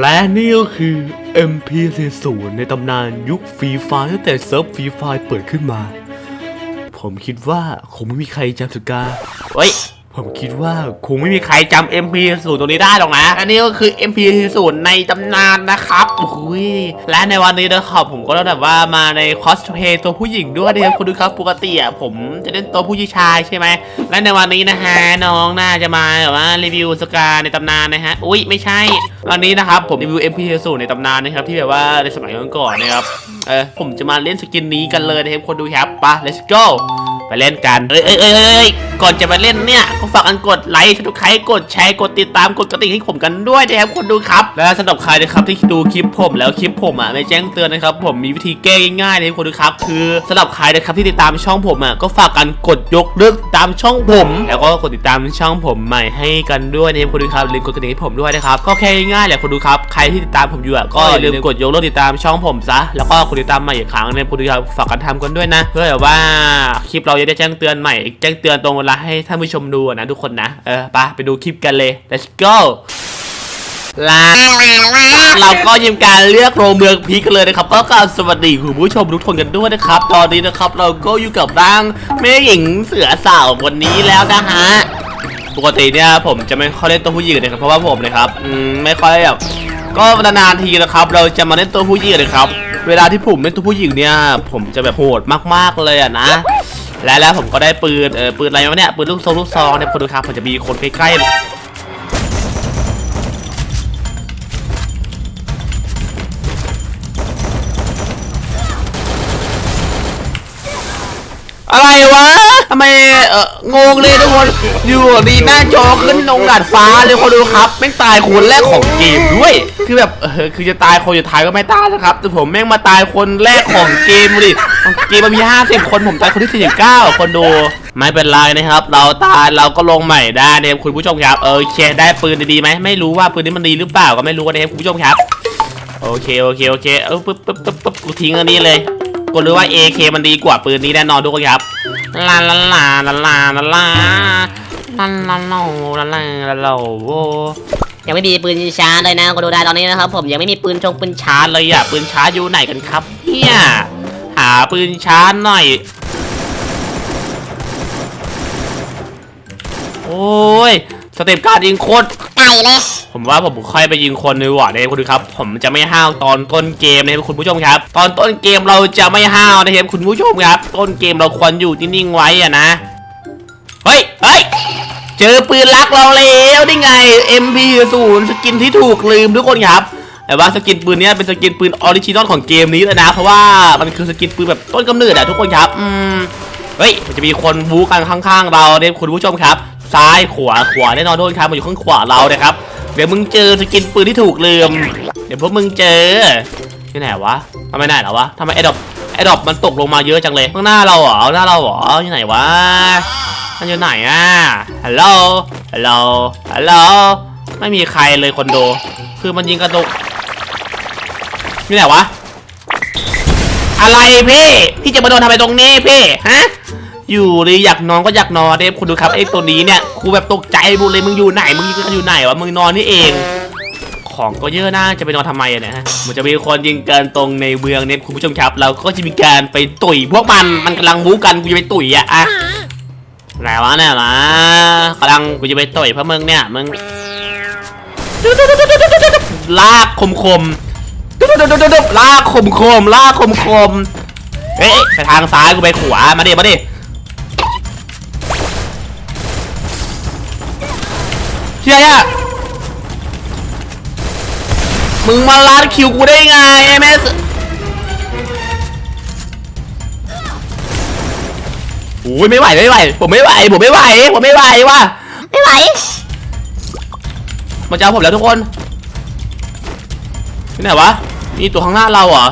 และนี่ก็คือ MP40 ในตำนานยุคฟรีไฟตั้งแต่เซิร์ฟฟรีไฟเปิดขึ้นมา ผมคิดว่าคงไม่มีใครจำสกาเฮ้ย ผมคิดว่าคงไม่มีใครจำ MP0 ตัวนี้ได้หรอกนะ อันนี้ก็คือ MP0 ในตำนานนะครับโอ้ยและในวันนี้นะครับผมก็แบบว่ามาในคอสเพย์ตัวผู้หญิงด้วยนะครับคุณดูครับปกติอะผมจะเล่นตัวผู้ชายใช่ไหมและในวันนี้นะฮะน้องน่าจะมาแบบว่ารีวิวสกาในตำนานนะฮะอุ้ยไม่ใช่วันนี้นะครับผมรีวิว MP0 ในตำนานนะครับที่แบบว่าในสมัยก่อนนะครับเออผมจะมาเล่นสกินนี้กันเลยนะครับคนดูครับไปะ let's go ไปเล่นกันเอ้ยเอ้ยเอ้ย ก่อนจะมาเล่นเนี่ยก็ฝากกันกดไลค์ทุกใครกดแชร์กดติดตามกดกระดิ่งให้ผมกันด้วยนะครับคนดูครับ และสำหรับใครนะครับที่ดูคลิปผมแล้วคลิปผมอะไม่แจ้งเตือนนะครับผมมีวิธีแก้ง่ายๆนะครับคนดูครับ คือสำหรับใครนะครับที่ติดตามช่องผมอะก็ฝากกันกดยกเลิกติดตามช่องผม แล้วก็กดติดตามช่องผมใหม่ให้กันด้วยนะครับคนดูครับลืมกดกระดิ่งให้ผมด้วยนะครับก็แค่ง่ายๆแหละคนดูครับใครที่ติดตามผมอยู่อะก็อย่าลืมกดยกเลิกติดตามช่องผมซะแล้วก็กดติดตามใหม่อีกครั้งนะครับคนดูครับฝากกันทำกันด้วยนะ เพื่อแบบว่าคลิปเราจะได้แจ้งเตือนใหม่แจ้งเตือนตรงเวลาให้ท่านผู้ชมดูนะทุกคนนะ เออไปไปดูคลิปกันเลย let's go ลาเราก็ยิมการเลือกโรงเมืองพีกันเลยนะครับก็กราบสวัสดีคุณผู้ชมทุกคนกันด้วยนะครับ ตอนนี้นะครับเราก็อยู่กับร่างแม่หญิงเสือสาวคนนี้แล้วนะฮะปกติเนี่ยผมจะไม่ค่อยเล่นตัวผู้หญิงนะครับเพราะว่าผมนะครับอืมไม่ค่อยแบบก็นานๆทีนะครับ เราจะมาเล่นตัวผู้หญิงนะครับ เวลาที่ผมเล่นตัวผู้หญิงเนี่ย ผมจะแบบโหดมากๆเลยอะนะ และแล้วผมก็ได้ปืนเออปืนอะไรวะเนี่ยปืนลูกซองลูกซองเนี่ยคนดูครับผมจะมีคนใกล้ๆอะไรวะ ทำไมเอองงเลยทุกคนอยู่ดีหน้าจอขึ้นลงดาดฟ้าเลยคนดูครับแม่งตายคนแรกของเกมด้วย คือแบบเออคือจะตายคนสุดท้ายก็ไม่ตายนะครับแต่ผมแม่งมาตายคนแรกของเกมดูดิเกมมันมี50คนผมตายคนที่49คนดูไม่เป็นไรนะครับ เราตายเราก็ลงใหม่ได้นะครับคุณผู้ชมครับเออโอเคได้ปืนดีๆไหมไม่รู้ว่าปืนนี้มันดีหรือเปล่าก็ไม่รู้นะครับคุณผู้ชมครับโอเคโอเคโอเคเออปึ๊บปึ๊บปึ๊บปึ๊บกูทิ้งอันนี้เลยกูรู้ว่า AK มันดีกว่าปืนนี้แน่นอนทุกคนครับ ลาลาลาลาลาลาลาลาลาลาลาลาลาลาลาโอ้ยังไม่มีปืนช้าเลยนะก็ดูได้ตอนนี้นะครับ ผมยังไม่มีปืนชงปืนช้าชาร์จเลยอะปืนชาร์จอยู่ไหนกันครับเนี่ยหาปืนชาร์จหน่อย โอ้ยสเต็ปการยิงโคตรไก่เลย ผมว่าผมค่อยไปยิงคนดีกว่านะครับคุณครับ ผมจะไม่ห้าวตอนต้นเกมนะครับคุณผู้ชมครับ ตอนต้นเกมเราจะไม่ห้าวนะครับคุณผู้ชมครับ ต้นเกมเราควรอยู่นิ่งๆไว้อะนะเฮ้ยเฮ้ยเจอปืนลักเราแล้วนี่ไง MP0 สกินที่ถูกลืมทุกคนครับแต่ว่าสกินปืนนี้เป็นสกินปืนออริจินอลของเกมนี้เลยนะ เพราะว่ามันคือสกินปืนแบบต้นกำเนิดอะทุกคนครับอืมเฮ้ยจะมีคนบู๊กันข้างๆ เราเนี่ยคุณผู้ชมครับ ซ้ายขวาขวาแน่นอนทุกคนครับมันอยู่ข้างขวาเรานะครับ เดี๋ยวมึงเจอสกินปืนที่ถูกลืม เดี๋ยวพวกมึงเจอที่ไหนวะทำไมไหนเหรอวะทำไมไอ้ดอกไอ้ดอกมันตกลงมาเยอะจังเลยข้างหน้าเราเหรอหน้าเราเหรอที่ไหนวะมันอยู่ไหนอะฮัลโหลฮัลโหลฮัลโหลไม่มีใครเลยคนดูคือมันยิงกระตุกที่ไหนวะ อะไรพี่ พี่จะมาโดนทำไมตรงนี้พี่ ฮะ อยู่เลยอยากนอนก็อยากนอนเด้คุณดูครับไอ้ตัวนี้เนี่ย ครูแบบตกใจบุเลยมึงอยู่ไหนมึงอยู่ไหนวะมึงนอนนี่เอง ของก็เยอะนะจะไปนอนทำไมอะเนะฮะมันจะมีคนยิงกันตรงในเมืองเนี่ยคุณผู้ชมครับ เราก็จะมีการไปตุ๋ยพวกมันมันกำลังบู๊กันกูจะไปตุ๋ยอะอะไหนวะเนี่ยนะกำลังกูจะไปตุ๋ยพวกมึงเนี่ยมึงลากคมคมลากคมคมลากคมคมเฮ้ยไปทางซ้ายกูไปขวามาดิมาดิ เชี่ยอะมึงมาลัดคิวกูได้ไงไอ้แม่สโอ้ยไม่ไหวไม่ไหว ผมไม่ไหว ผมไม่ไหว ผมไม่ไหวว่ะไม่ไหวมันจะเอาผมแล้วทุกคนที่ไหนวะมีตัวข้างหน้าเราเหรอ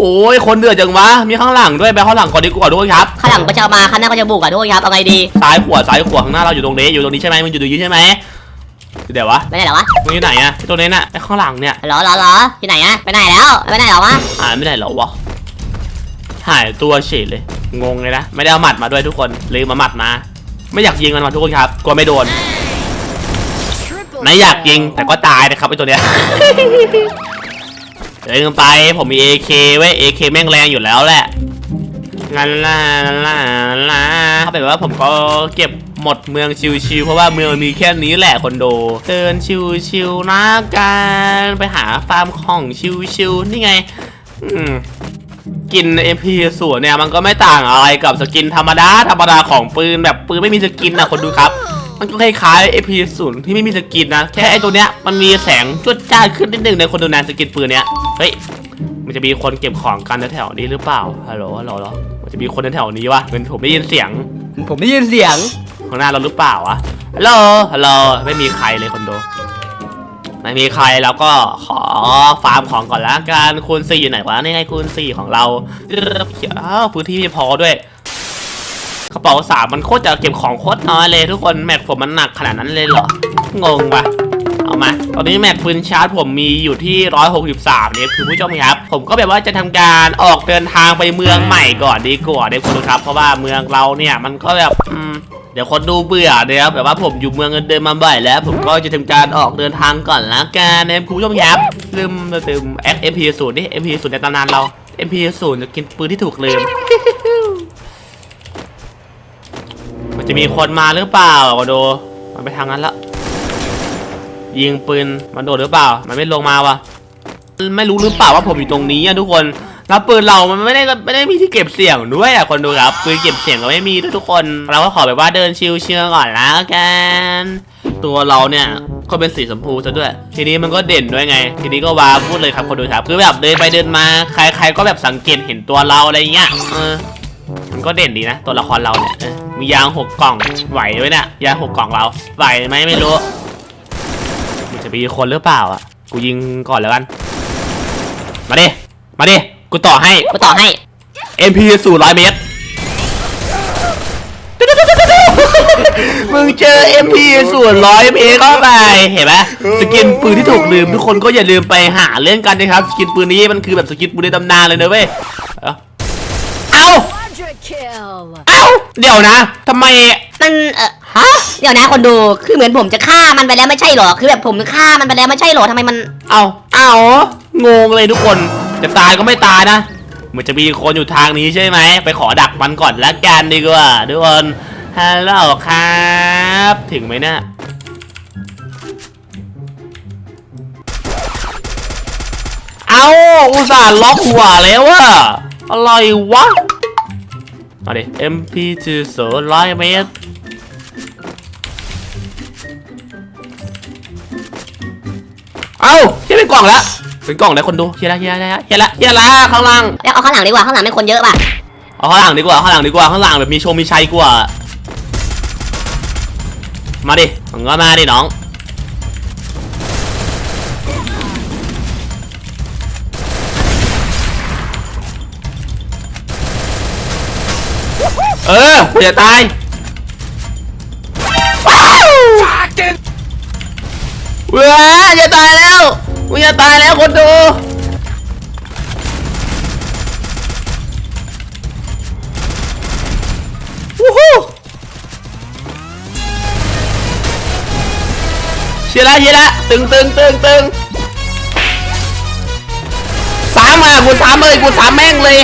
โอ้ยคนเดือดจังวะ มีข้างหลังด้วยไปข้างหลังก่อนดีกว่าทุกคนครับ ข้างหลังก็จะมาข้างหน้าก็จะบุกอะทุกคนครับ เอาไงดี ซ้ายขวาซ้ายขวาข้างหน้าเราอยู่ตรงนี้ อยู่ตรงนี้ใช่ไหมมึงอยู่ตรงนี้ใช่ไหม เดี๋ยววะไปไหนเหรอวะมึงอยู่ไหนอะไอ้ตัวนี้น่ะไอ้ข้างหลังเนี่ยเหรอเหรอเหรอที่ไหนอะไปไหนแล้วไปไหนเหรอวะหายไม่ได้เหรอวะหายตัวเฉยเลย งงเลยนะ ไม่ได้เอาหมัดมาด้วยทุกคนลืมมาหมัดมา ไม่อยากยิงมันมาทุกคนครับกลัวไม่โดนไม่อยากยิงแต่ก็ตายนะครับไอตัวเนี้ยเดินไปผมมี AK ไว้ AK แม่งแรงอยู่แล้วแหละลาลาลาลาเขาแบบว่าผมก็เก็บ หมดเมืองชิวๆเพราะว่าเมืองมีแค่นี้แหละคนโด เดินชิวๆนะกันไปหาฟาร์มของชิวๆนี่ไงกิน MP ส่วนเนี่ยมันก็ไม่ต่างอะไรกับสกินธรรมดาธรรมดาของปืนแบบปืนไม่มีสกินนะคนดูครับ มันก็คล้ายๆ MP ศูนย์ที่ไม่มีสกินนะ แค่ไอตัวเนี้ยมันมีแสงจุดจ้าขึ้นนิดนึงในคนดูแนสกินปืนเนี้ยเฮ้ยมันจะมีคนเก็บของกันแถวๆนี้หรือเปล่าฮัลโหลฮัลโหลมันจะมีคนแถวๆนี้วะเป็นผมได้ยินเสียง ผมได้ยินเสียง ข้างหน้าเราหรือเปล่าวะฮัลโหลฮัลโหลไม่มีใครเลยคนดูไม่มีใครแล้วก็ขอฟาร์มของก่อนละกันคูณสี่อยู่ไหนวะนี่ไงคูณสี่ของเราเขียวอ้าวพื้นที่ไม่พอด้วยกระเป๋าสามมันโคตรจะเก็บของโคตรน้อยเลยทุกคนแม็กผมมันหนักขนาดนั้นเลยเหรองงปะเอามา ตอนนี้แม็กปืนชาร์จผมมีอยู่ที่ 163เนี่ยคือผู้ชมครับ ผมก็แบบว่าจะทำการออกเดินทางไปเมืองใหม่ก่อนดีกว่าเด็กคนครับ เพราะว่าเมืองเราเนี่ยมันก็แบบอืม เดี๋ยวคนดูเบื่อเนี่ยครับแบบว่าผมอยู่เมืองเดินมาบ่อยแล้ว ผมก็จะทำการออกเดินทางก่อนละกันนะคุณผู้ชมครับลืมลืม MP ศูนย์นี่ MP ศูนย์ในตำนานเรา MP ศูนย์จะกินปืนที่ถูกลืมมันจะมีคนมาหรือเปล่าก็ดูมันไปทางนั้นละยิงปืนมันโดดหรือเปล่า มันไม่ลงมาวะไม่รู้หรือเปล่าว่าผมอยู่ตรงนี้อะทุกคน แล้วปืนเรามันไม่ได้ไม่ได้มีที่เก็บเสียงด้วยอะคนดูครับปืนเก็บเสียงก็ไม่มีด้วยทุกคน เราก็ขอแบบว่าเดินชิลเชื่อก่อนแล้วกันตัวเราเนี่ยก็เป็นสีชมพูซะด้วย ทีนี้มันก็เด่นด้วยไง ทีนี้ก็ว้าพูดเลยครับคนดูครับคือแบบเดินไปเดินมาใคร ๆ ก็แบบสังเกตเห็นตัวเราอะไรเงี้ยเออมันก็เด่นดีนะ ตัวละครเราเนี่ยมียางหกกล่องไหวไหมเนี่ยยางหกกล่องเราไหวไหมไม่รู้มันจะมีคนหรือเปล่าอะกูยิงก่อนแล้วกัน มาดิมาดิ กูต่อให้ กูต่อให้ MP สู่ร้อยเมตร มึงเจอ MP ส่วนร้อยเมตรเข้าไปเห็นไหมสกินปืนที่ถูกลืมทุกคนก็อย่าลืมไปหาเล่นกันนะครับ สกินปืนนี้มันคือแบบสกินปืนในตำนานเลยนะเว้ย เอาเอา Quadra kill. เอาเดี๋ยวนะทำไม มันเออฮะ เดี๋ยวนะคนดู คือเหมือนผมจะฆ่ามันไปแล้วไม่ใช่หรอ คือแบบผมฆ่ามันไปแล้วไม่ใช่หรอทำไมมัน เอาเอางงเลยทุกคน จะตายก็ไม่ตายนะมันจะมีคนอยู่ทางนี้ใช่ไหม ไปขอดักมันก่อนละกันดีกว่าทุกคนฮัลโหลครับ ถึงไหมเนี่ยเอาอุตส่าห์ล็อกหัวแล้วอะอะไรวะมาดิ MP 2 0 0เมตรเอาเฮียเป็นกล่องแล้ว เป็นกล่องแล้วคนดูเฮียละเฮียละเฮียละเฮียละข้างล่างแล้วเอาข้างหลังดีกว่าข้างหลังไม่คนเยอะป่ะเอาข้างหลังดีกว่าข้างหลังดีกว่าข้างหลังแบบมีโชว์มีชัยกว่า มาดิมึงก็มาดิน้องเออกูจะตายว้าวเว้ยจะตายแล้ว กูจะตายแล้วคนดูวู้ฮู้เชียร์ละเชียร์ละตึงตึงตึงตึงสามอะกูสามเลยกูสามแม่งเลย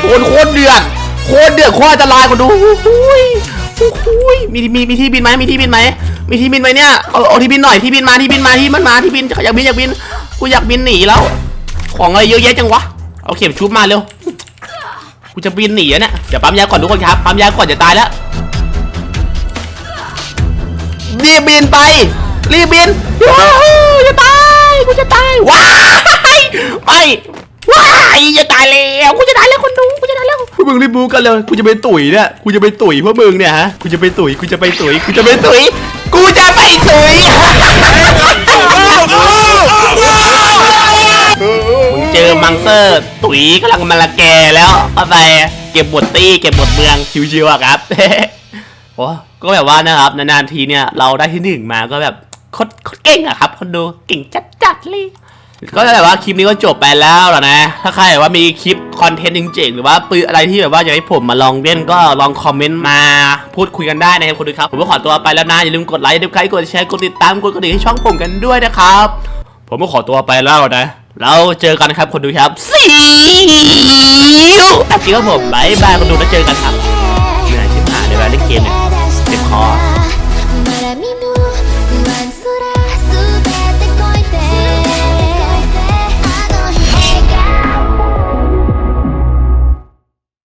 โคตรโคตรเดือดโคตรเดือดโคตรอันตรายกูดูโอ้โหยโอ้ยมีมีมีที่บินไหมมีที่บินไหม มีที่บินไหมเนี่ยเอาเอาที่บินหน่อยที่บินมาที่บินมาที่มันมาที่บินอยากบินอยากบินกูอยากบินหนีแล้ว ของอะไรเยอะแยะจังวะเอาเข็มชุบมาเร็วกูจะบินหนีอะเนี่ยเดี๋ยวปั๊มยาก่อนทุกคนครับปั๊มยาก่อนจะตายแล้วรีบบินไป รีบบินว้าวจะตายกูจะตายว้ายไม่ว้ายจะตายแล้วกูจะตายแล้วคนดูกูจะตายแล้วพวกมึงรีบบูกันเลยกูจะไปตุ๋ยเนี่ยกูจะไปตุ๋ยพวกมึงเนี่ยฮะกูจะไปตุ๋ยกูจะไปตุ๋ยกูจะไปตุ๋ย กูจะไปถุยมึงเจอมังเซอร์ ตุ๋ยกำลังมาละแกแล้วเข้าไปเก็บบทตี้เก็บบทเมืองชิวๆอะครับโอ้ก็แบบว่านะครับนานๆทีเนี่ยเราได้ที่หนึ่งมาก็แบบคตรโคตรเก่งอะครับคนดูเก่งจัดๆเลย ก็แบบว่าคลิปนี้ก็จบไปแล้วล่ะนะ ถ้าใครแบบว่ามีคลิปคอนเทนต์จริงๆหรือว่าปืนอะไรที่แบบว่าอยากให้ผมมาลองเล่นก็ลองคอมเมนต์มาพูดคุยกันได้นะครับคุณดูครับ ผมก็ขอตัวไปแล้วนะ อย่าลืมกดไลค์อย่าลืมใครกดแชร์กดติดตามกดกระดิ่งให้ช่องผมกันด้วยนะครับ ผมก็ขอตัวไปแล้วนะ แล้วเจอกันครับคนดูครับซีอิ๊วอะจริงครับผมบายบายคนดูแล้วเจอกันครับเหนื่อยชิบหายเลยเวลาเล่นเกมเนี่ยเจ็บคอ